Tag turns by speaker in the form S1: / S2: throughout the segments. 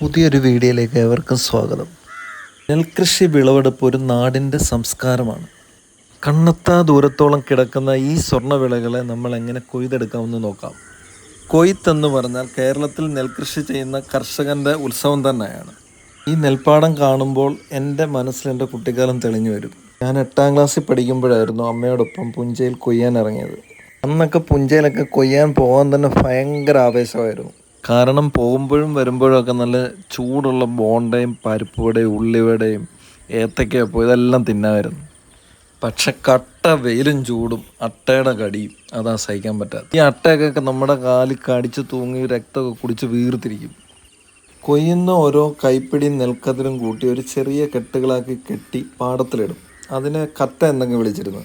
S1: പുതിയൊരു വീഡിയോയിലേക്ക് ഏവർക്കും സ്വാഗതം. നെൽകൃഷി വിളവെടുപ്പ് ഒരു നാടിന്റെ സംസ്കാരമാണ്. കണ്ണെത്താ ദൂരത്തോളം കിടക്കുന്ന ഈ സ്വർണ വിളകളെ നമ്മൾ എങ്ങനെ കൊയ്തെടുക്കാമെന്ന് നോക്കാം. കൊയ്ത്തെന്ന് പറഞ്ഞാൽ കേരളത്തിൽ നെൽകൃഷി ചെയ്യുന്ന കർഷകന്റെ ഉത്സവം തന്നെയാണ്. ഈ നെൽപ്പാടം കാണുമ്പോൾ എന്റെ മനസ്സിൽ എന്റെ കുട്ടിക്കാലം തെളിഞ്ഞു വരും. ഞാൻ എട്ടാം ക്ലാസ്സിൽ പഠിക്കുമ്പോഴായിരുന്നു അമ്മയോടൊപ്പം പുഞ്ചയിൽ കൊയ്യാൻ ഇറങ്ങിയത്. അന്നൊക്കെ പുഞ്ചയിലൊക്കെ കൊയ്യാൻ പോകാൻ തന്നെ ഭയങ്കര ആവേശമായിരുന്നു. കാരണം പോകുമ്പോഴും വരുമ്പോഴും ഒക്കെ നല്ല ചൂടുള്ള ബോണ്ടയും പരിപ്പുവടയും ഉള്ളിവടയും ഏത്തക്കയപ്പോൾ ഇതെല്ലാം തിന്നാമായിരുന്നു. പക്ഷെ കട്ട വെയിലും ചൂടും അട്ടയുടെ കടിയും അതാ സഹിക്കാൻ പറ്റാത്ത ഈ അട്ടയൊക്കെ നമ്മുടെ കാലിൽ കടിച്ച് തൂങ്ങി രക്തമൊക്കെ കുടിച്ച് വീർത്തിരിക്കും. കൊയ്യുന്ന ഓരോ കൈപ്പിടിയും നെൽക്കതിരും കൂട്ടി ഒരു ചെറിയ കെട്ടുകളാക്കി കെട്ടി പാടത്തിലിടും. അതിനെ കറ്റ എന്നൊക്കെ വിളിച്ചിരുന്നു.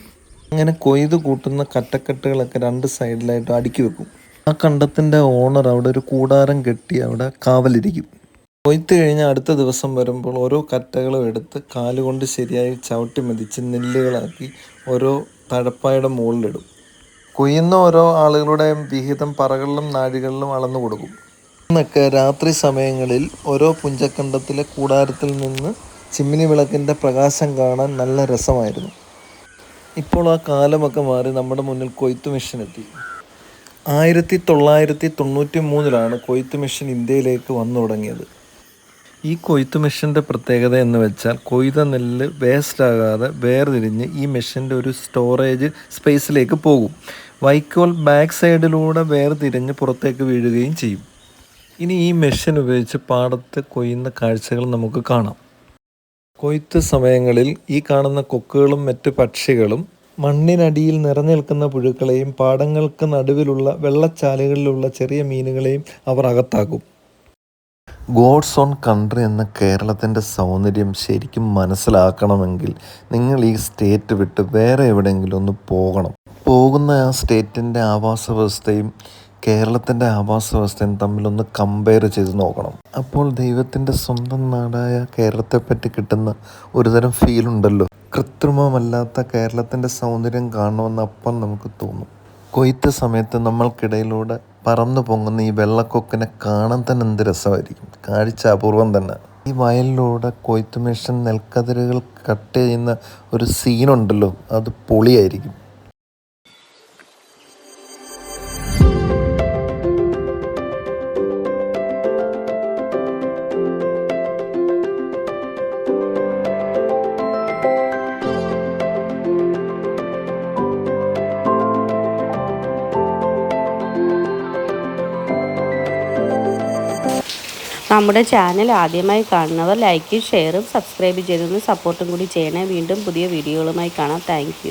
S1: അങ്ങനെ കൊയ്ത് കൂട്ടുന്ന കറ്റക്കെട്ടുകളൊക്കെ രണ്ട് സൈഡിലായിട്ട് അടുക്കി വെക്കും. ആ കണ്ടത്തിന്റെ ഓണർ അവിടെ ഒരു കൂടാരം കെട്ടി അവിടെ കാവലിരിക്കും. കൊയ്ത്ത് കഴിഞ്ഞ് അടുത്ത ദിവസം വരുമ്പോൾ ഓരോ കറ്റകളും എടുത്ത് കാലുകൊണ്ട് ശരിയായി ചവിട്ടി മെതിച്ച് നെല്ലുകളാക്കി ഓരോ തഴപ്പായുടെ മുകളിലിടും. കൊയ്യുന്ന ഓരോ ആളുകളുടെയും വിഹിതം പറകളിലും നാഴികളിലും അളന്നു കൊടുക്കും. ഇന്നൊക്കെ രാത്രി സമയങ്ങളിൽ ഓരോ പുഞ്ചക്കണ്ടത്തിലെ കൂടാരത്തിൽ നിന്ന് ചിമ്മിനി വിളക്കിന്റെ പ്രകാശം കാണാൻ നല്ല രസമായിരുന്നു. ഇപ്പോൾ ആ കാലമൊക്കെ മാറി നമ്മുടെ മുന്നിൽ കൊയ്ത്തു മെഷീൻ എത്തി ആയിരത്തി തൊള്ളായിരത്തി തൊണ്ണൂറ്റി മൂന്നിലാണ് കൊയ്ത്ത് മെഷീൻ ഇന്ത്യയിലേക്ക് വന്നു തുടങ്ങിയത്. ഈ കൊയ്ത്ത് മെഷീന്റെ പ്രത്യേകത എന്ന് വെച്ചാൽ കൊയ്ത നെല്ല് വേസ്റ്റ് ആകാതെ വേർതിരിഞ്ഞ് ഈ മെഷീന്റെ ഒരു സ്റ്റോറേജ് സ്പേസിലേക്ക് പോകും. വൈക്കോൽ ബാക്ക് സൈഡിലൂടെ വേർതിരിഞ്ഞ് പുറത്തേക്ക് വീഴുകയും ചെയ്യും. ഇനി ഈ മെഷീൻ ഉപയോഗിച്ച് പാടത്ത് കൊയ്യുന്ന കാഴ്ചകൾ നമുക്ക് കാണാം. കൊയ്ത്ത് സമയങ്ങളിൽ ഈ കാണുന്ന കൊക്കുകളും മറ്റ് പക്ഷികളും മണ്ണിനടിയിൽ നിറഞ്ഞു നിൽക്കുന്ന പുഴുക്കളെയും പാടങ്ങൾക്ക് നടുവിലുള്ള വെള്ളച്ചാലുകളിലുള്ള ചെറിയ മീനുകളെയും അവർ അകത്താക്കും. ഗോഡ്സ് ഓൺ കൺട്രി എന്ന കേരളത്തിന്റെ സൗന്ദര്യം ശരിക്കും മനസ്സിലാക്കണമെങ്കിൽ നിങ്ങൾ ഈ സ്റ്റേറ്റ് വിട്ട് വേറെ എവിടെയെങ്കിലും ഒന്ന് പോകണം. പോകുന്ന ആ സ്റ്റേറ്റിന്റെ ആവാസ വ്യവസ്ഥയും കേരളത്തിന്റെ ആവാസ വ്യവസ്ഥയും തമ്മിലൊന്ന് കമ്പയർ ചെയ്ത് നോക്കണം. അപ്പോൾ ദൈവത്തിന്റെ സ്വന്തം നാടായ കേരളത്തെ പറ്റി കിട്ടുന്ന ഒരുതരം ഫീൽ ഉണ്ടല്ലോ. കൃത്രിമമല്ലാത്ത കേരളത്തിന്റെ സൗന്ദര്യം കാണണമെന്ന് അപ്പം നമുക്ക് തോന്നും. കൊയ്ത്ത് സമയത്ത് നമ്മൾക്കിടയിലൂടെ പറന്നു പൊങ്ങുന്ന ഈ വെള്ളക്കൊക്കിനെ കാണാൻ തന്നെ എന്ത് രസമായിരിക്കും? കാഴ്ച അപൂർവം തന്നെ. ഈ വയലിലൂടെ കൊയ്ത്ത് മെഷീൻ നെൽക്കതിരുകൾ കട്ട് ചെയ്യുന്ന ഒരു സീനുണ്ടല്ലോ അത് പൊളിയായിരിക്കും.
S2: നമ്മുടെ ചാനൽ ആദ്യമായി കാണുന്നവർ ലൈക്കും ഷെയറും സബ്സ്ക്രൈബ് ചെയ്തൊന്ന് സപ്പോർട്ടും കൂടി ചെയ്യണേ. വീണ്ടും പുതിയ വീഡിയോകളുമായി കാണാം. താങ്ക്